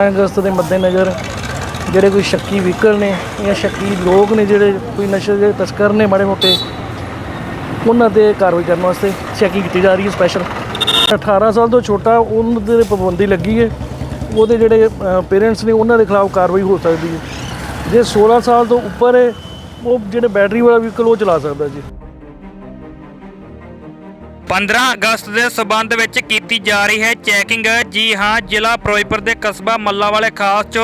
ਅਗਸਤ ਦੇ ਮੱਦੇਨਜ਼ਰ ਜਿਹੜੇ ਕੋਈ ਸ਼ੱਕੀ ਵਹੀਕਲ ਨੇ ਜਾਂ ਸ਼ੱਕੀ ਲੋਕ ਨੇ ਜਿਹੜੇ ਕੋਈ ਨਸ਼ੇ ਦੇ ਤਸਕਰ ਨੇ ਮਾੜੇ ਮੋਟੇ, ਉਹਨਾਂ ਤੇ ਕਾਰਵਾਈ ਕਰਨ ਵਾਸਤੇ ਚੈਕਿੰਗ ਕੀਤੀ ਜਾ ਰਹੀ ਹੈ ਸਪੈਸ਼ਲ 18 ਸਾਲ ਤੋਂ ਛੋਟਾ ਉਹਨਾਂ ਦੇ ਪਾਬੰਦੀ ਲੱਗੀ ਹੈ। ਉਹਦੇ ਜਿਹੜੇ ਪੇਰੈਂਟਸ ਨੇ ਉਹਨਾਂ ਦੇ ਖਿਲਾਫ ਕਾਰਵਾਈ ਹੋ ਸਕਦੀ ਹੈ। ਜੇ 16 ਸਾਲ ਤੋਂ ਉੱਪਰ ਹੈ, ਉਹ ਜਿਹੜੇ ਬੈਟਰੀ ਵਾਲਾ ਵਹੀਕਲ ਉਹ ਚਲਾ ਸਕਦਾ ਜੀ। 15 ਅਗਸਤ ਦੇ ਸਬੰਧ ਵਿੱਚ ਕੀਤੀ ਜਾ ਰਹੀ ਹੈ ਚੈਕਿੰਗ। ਜੀ ਹਾਂ, ਜ਼ਿਲ੍ਹਾ ਫਿਰੋਜ਼ਪੁਰ ਦੇ ਕਸਬਾ ਮੱਲਾ ਵਾਲੇ ਖਾਸ ਚ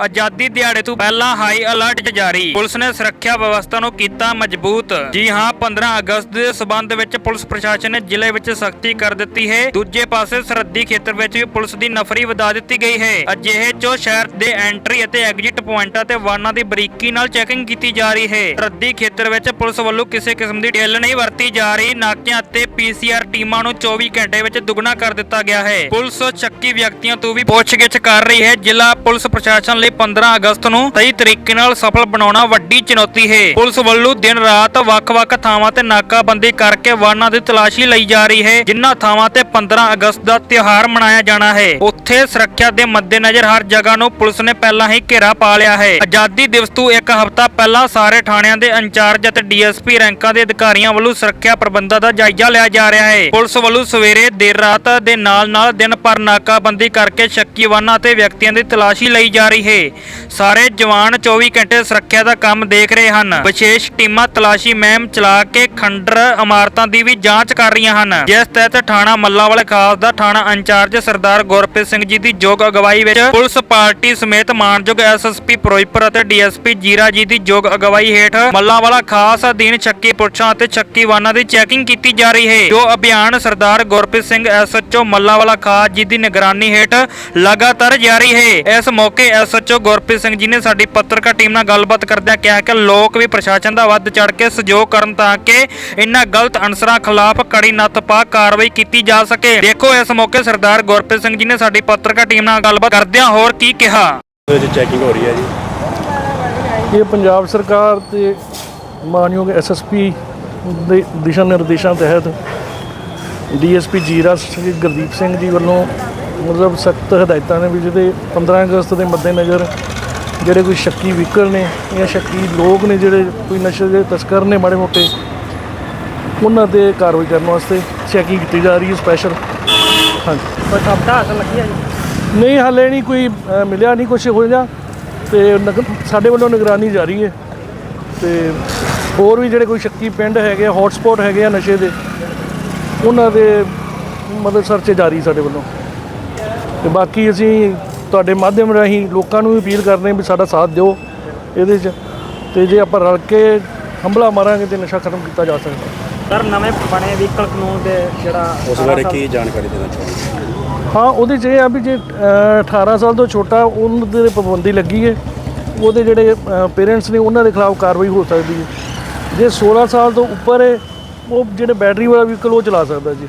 ਆਜ਼ਾਦੀ ਦਿਹਾੜੇ ਤੋਂ ਪਹਿਲਾਂ ਹਾਈ ਅਲਰਟ ਜਾਰੀ। ਪੁਲਿਸ ਨੇ ਸੁਰੱਖਿਆ ਵਿਵਸਥਾ ਨੂੰ ਕੀਤਾ ਮਜ਼ਬੂਤ। ਜੀ ਹਾਂ 15 ਅਗਸਤ ਦੇ ਸਬੰਧ ਵਿੱਚ ਪੁਲਿਸ ਪ੍ਰਸ਼ਾਸਨ ਨੇ ਜ਼ਿਲ੍ਹੇ ਵਿੱਚ ਸਖਤੀ ਕਰ ਦਿੱਤੀ ਹੈ। ਦੂਜੇ ਪਾਸੇ ਸਰਹੱਦੀ ਖੇਤਰ ਵਿੱਚ ਵੀ ਪੁਲਿਸ ਦੀ ਨਫਰੀ ਵਧਾ ਦਿੱਤੀ ਗਈ ਹੈ। ਅਜਿਹੇ ਚ ਸ਼ਹਿਰ ਦੇ ਐਂਟਰੀ ਅਤੇ ਐਗਜ਼ਿਟ ਪੁਆਇੰਟਾਂ ਤੇ ਵਾਹਨਾਂ ਦੀ ਬਰੀਕੀ ਨਾਲ ਚੈਕਿੰਗ ਕੀਤੀ ਜਾ ਰਹੀ ਹੈ। ਸਰਹੱਦੀ ਖੇਤਰ ਵਿੱਚ ਪੁਲਿਸ ਵੱਲੋਂ ਕਿਸੇ ਕਿਸਮ ਦੀ ਢਿੱਲ ਨਹੀਂ ਵਰਤੀ ਜਾ ਰਹੀ। ਨਾਕਿਆਂ ਅਤੇ ਤੇ ਪੀਸੀਆਰ ਟੀਮਾਂ ਨੂੰ 24 ਘੰਟੇ ਵਿੱਚ ਦੁੱਗਣਾ ਕਰ ਦਿੱਤਾ ਗਿਆ ਹੈ। ਪੁਲਿਸ ਸ਼ੱਕੀ ਵਿਅਕਤੀਆਂ ਤੋਂ ਵੀ ਪੁੱਛਗਿੱਛ ਕਰ ਰਹੀ ਹੈ। ਜ਼ਿਲ੍ਹਾ ਪੁਲਿਸ ਪ੍ਰਸ਼ਾਸਨ ਲਈ 15 ਅਗਸਤ ਨੂੰ ਸਹੀ ਤਰੀਕੇ ਨਾਲ ਸਫਲ ਬਣਾਉਣਾ ਵੱਡੀ ਚੁਣੌਤੀ ਹੈ। ਪੁਲਿਸ ਵੱਲੋਂ ਦਿਨ ਰਾਤ ਵੱਖ-ਵੱਖ ਥਾਵਾਂ ਤੇ ਨਾਕਾਬੰਦੀ ਕਰਕੇ ਵਾਹਨਾਂ ਦੀ ਤਲਾਸ਼ੀ ਲਈ ਜਾ ਰਹੀ ਹੈ, ਜਿਨ੍ਹਾਂ ਥਾਵਾਂ ਤੇ 15 ਅਗਸਤ ਦਾ ਤਿਉਹਾਰ ਮਨਾਇਆ ਜਾਣਾ ਹੈ। ਉੱਥੇ ਸੁਰੱਖਿਆ ਦੇ ਮੱਦੇਨਜ਼ਰ ਹਰ ਜਗ੍ਹਾ ਨੂੰ ਪੁਲਿਸ ਨੇ ਪਹਿਲਾਂ ਹੀ ਘੇਰਾ ਪਾ ਲਿਆ ਹੈ। ਆਜ਼ਾਦੀ ਦਿਵਸ ਤੋਂ ਇੱਕ ਹਫ਼ਤਾ ਪਹਿਲਾਂ ਸਾਰੇ ਥਾਣਿਆਂ ਦੇ ਇੰਚਾਰਜ ਅਤੇ ਡੀਐਸਪੀ ਰੈਂਕਾਂ ਦੇ ਅਧਿਕਾਰੀਆਂ ਵੱਲੋਂ ਸੁਰੱਖਿਆ ਪ੍ਰਬੰਧਾਂ ਦਾ ਜਾਇਜ਼ਾ ਲਿਆ ਜਾ ਰਿਹਾ ਹੈ। ਪੁਲਿਸ ਵੱਲੋਂ ਸਵੇਰੇ ਦੇਰ ਰਾਤ ਦੇ ਨਾਲ-ਨਾਲ ਦਿਨ ਭਰ ਨਾਕਾਬੰਦੀ ਕਰਕੇ ਸ਼ੱਕੀ ਵਾਹਨਾਂ ਤੇ ਵਿਅਕਤੀਆਂ ਦੀ ਤਲਾਸ਼ੀ ਲਈ ਜਾ ਰਹੀ ਹੈ। ਸਾਰੇ ਜਵਾਨ 24 ਘੰਟੇ ਸੁਰੱਖਿਆ ਦਾ ਕੰਮ ਦੇਖ ਰਹੇ ਹਨ। ਵਿਸ਼ੇਸ਼ ਟੀਮਾਂ ਤਲਾਸ਼ੀ ਮਹਿਮ ਚਲਾ ਕੇ ਖੰਡਰ ਇਮਾਰਤਾਂ ਦੀ ਵੀ ਜਾਂਚ ਕਰ ਰਹੀਆਂ ਹਨ। ਜਿਸ ਤਹਿਤ ਥਾਣਾ ਮੱਲਾਵਾਲ ਖਾਸ ਦਾ ਥਾਣਾ ਇੰਚਾਰਜ ਸਰਦਾਰ ਗੁਰਪ੍ਰੀਤ ਸਿੰਘ ਜੀ ਦੀ ਯੋਗ ਅਗਵਾਈ ਵਿੱਚ ਪੁਲਿਸ ਪਾਰਟੀ ਸਮੇਤ ਮਾਨਯੋਗ ਐਸਐਸਪੀ ਫਿਰੋਜ਼ਪੁਰ ਅਤੇ ਡੀਐਸਪੀ ਜੀਰਾ ਜੀ ਦੀ ਯੋਗ ਅਗਵਾਈ ਹੇਠ ਮੱਲਾਵਾਲਾ ਖਾਸ ਅਧੀਨ ਛੱਕੀ ਪੁਰਸ਼ਾਂ ਅਤੇ ਛੱਕੀ ਵਾਹਨਾਂ ਦੀ ਚੈਕਿੰਗ ਕੀਤੀ ਜਾ ਰਹੀ ਹੈ, ਜੋ ਅਭਿਆਨ ਸਰਦਾਰ ਗੁਰਪ੍ਰੀਤ ਸਿੰਘ ਐਸਐਚਓ ਮੱਲਾਵਾਲਾ ਖਾਸ ਜੀ ਦੀ ਨਿਗਰਾਨੀ ਹੇਠ ਲਗਾਤਾਰ ਜਾਰੀ ਹੈ। ਇਸ ਮੌਕੇ ਐਸਐਚਓ ਗੁਰਪ੍ਰੀਤ ਸਿੰਘ ਜੀ ਨੇ ਸਾਡੀ ਪੱਤਰਕਾਰ ਟੀਮ ਨਾਲ ਗੱਲਬਾਤ ਕਰਦਿਆਂ ਕਿਹਾ ਕਿ ਲੋਕ ਵੀ ਪ੍ਰਸ਼ਾਸਨ ਦਾ ਵੱਧ ਚੜ ਕੇ ਸਹਿਯੋਗ ਕਰਨ ਤਾਂ ਕਿ ਇਨ੍ਹਾਂ ਗਲਤ ਅਨਸਰਾਂ ਖਿਲਾਫ ਕੜੀ ਨੱਥ ਪਾ ਕਾਰਵਾਈ ਕੀਤੀ ਜਾ ਸਕੇ। ਦੇਖੋ ਇਸ ਮੌਕੇ ਸਰਦਾਰ ਗੁਰਪ੍ਰੀਤ ਸਿੰਘ ਜੀ ਨੇ ਸਾਡੀ ਪੱਤਰਕਾਰ ਟੀਮ ਨਾਲ ਗੱਲਬਾਤ ਕਰਦਿਆਂ ਹੋਰ ਕੀ ਕਿਹਾ? ਇਹਦੇ ਵਿੱਚ ਚੈਕਿੰਗ ਹੋ ਰਹੀ ਹੈ ਜੀ। ਇਹ ਪੰਜਾਬ ਸਰਕਾਰ ਤੇ ਮਾਨਯੋਗ ਐਸਐਸਪੀ ਦੇ ਦਿਸ਼ਾ ਨਿਰਦੇਸ਼ਾਂ ਤਹਿਤ ਡੀਐਸਪੀ ਜੀਰਾ ਸ਼੍ਰੀ ਗੁਰਦੀਪ ਸਿੰਘ ਜੀ ਵੱਲੋਂ ਮਤਲਬ ਸਖਤ ਹਦਾਇਤਾਂ ਨੇ ਵੀ ਜਿਹਦੇ 15 ਅਗਸਤ ਦੇ ਮੱਦੇਨਜ਼ਰ ਜਿਹੜੇ ਕੋਈ ਸ਼ੱਕੀ ਵਹੀਕਲ ਨੇ ਜਾਂ ਸ਼ੱਕੀ ਲੋਕ ਨੇ ਜਿਹੜੇ ਕੋਈ ਨਸ਼ੇ ਦੇ ਤਸਕਰ ਨੇ ਮਾੜੇ ਮੋਟੇ ਉਹਨਾਂ ਤੇ ਕਾਰਵਾਈ ਕਰਨ ਵਾਸਤੇ ਚੈਕਿੰਗ ਕੀਤੀ ਜਾ ਰਹੀ ਹੈ ਸਪੈਸ਼ਲ। ਹਾਂਜੀ। ਕੋਈ ਸਬਦਾ ਹਾਸਲ ਲੱਗੀ ਹੈ ਜੀ? ਨਹੀਂ ਹਾਲੇ ਨਹੀਂ ਕੋਈ ਮਿਲਿਆ ਨਹੀਂ ਕੁਝ ਹੋ ਜਾ ਤੇ ਨਗ- ਸਾਡੇ ਵੱਲੋਂ ਨਿਗਰਾਨੀ ਜਾਰੀ ਹੈ ਤੇ ਹੋਰ ਵੀ ਜਿਹੜੇ ਕੋਈ ਸ਼ੱਕੀ ਪਿੰਡ ਹੈਗੇ ਆ ਹੌਟ ਸਪੌਟ ਹੈਗੇ ਆ ਨਸ਼ੇ ਦੇ ਉਹਨਾਂ ਦੇ ਮਤਲਬ ਸਰਚ ਜਾਰੀ ਸਾਡੇ ਵੱਲੋਂ। ਤੇ ਬਾਕੀ ਅਸੀਂ ਤੁਹਾਡੇ ਮਾਧਿਅਮ ਰਾਹੀਂ ਲੋਕਾਂ ਨੂੰ ਵੀ ਅਪੀਲ ਕਰਦੇ ਹਾਂ ਵੀ ਸਾਡਾ ਸਾਥ ਦਿਓ ਇਹਦੇ 'ਚ। ਤੇ ਜੇ ਆਪਾਂ ਰਲ ਕੇ ਹੰਭਲਾ ਮਾਰਾਂਗੇ ਤੇ ਨਸ਼ਾ ਖਤਮ ਕੀਤਾ ਜਾ ਸਕਦਾ। ਸਰ ਨਵੇਂ ਬਣੇ ਵਹੀਕਲ ਕਾਨੂੰਨ ਦੇ ਜਿਹੜਾ ਉਸ ਬਾਰੇ ਕੀ ਜਾਣਕਾਰੀ ਦੇਣਾ ਚਾਹੁੰਦੇ ਹਾਂ ਉਹਦੇ 'ਚ ਇਹ ਆ ਵੀ ਜੇ ਅ, 18 ਸਾਲ ਤੋਂ ਛੋਟਾ ਉਹਨਾਂ ਦੇ ਪਾਬੰਦੀ ਲੱਗੀ ਹੈ ਉਹਦੇ ਜਿਹੜੇ ਪੇਰੈਂਟਸ ਨੇ ਉਹਨਾਂ ਦੇ ਖਿਲਾਫ ਕਾਰਵਾਈ ਹੋ ਸਕਦੀ ਹੈ ਜੇ 16 ਸਾਲ ਤੋਂ ਉੱਪਰ ਹੈ ਉਹ ਜਿਹੜੇ ਬੈਟਰੀ ਵਾਲਾ ਵਹੀਕਲ ਉਹ ਚਲਾ ਸਕਦਾ ਜੀ।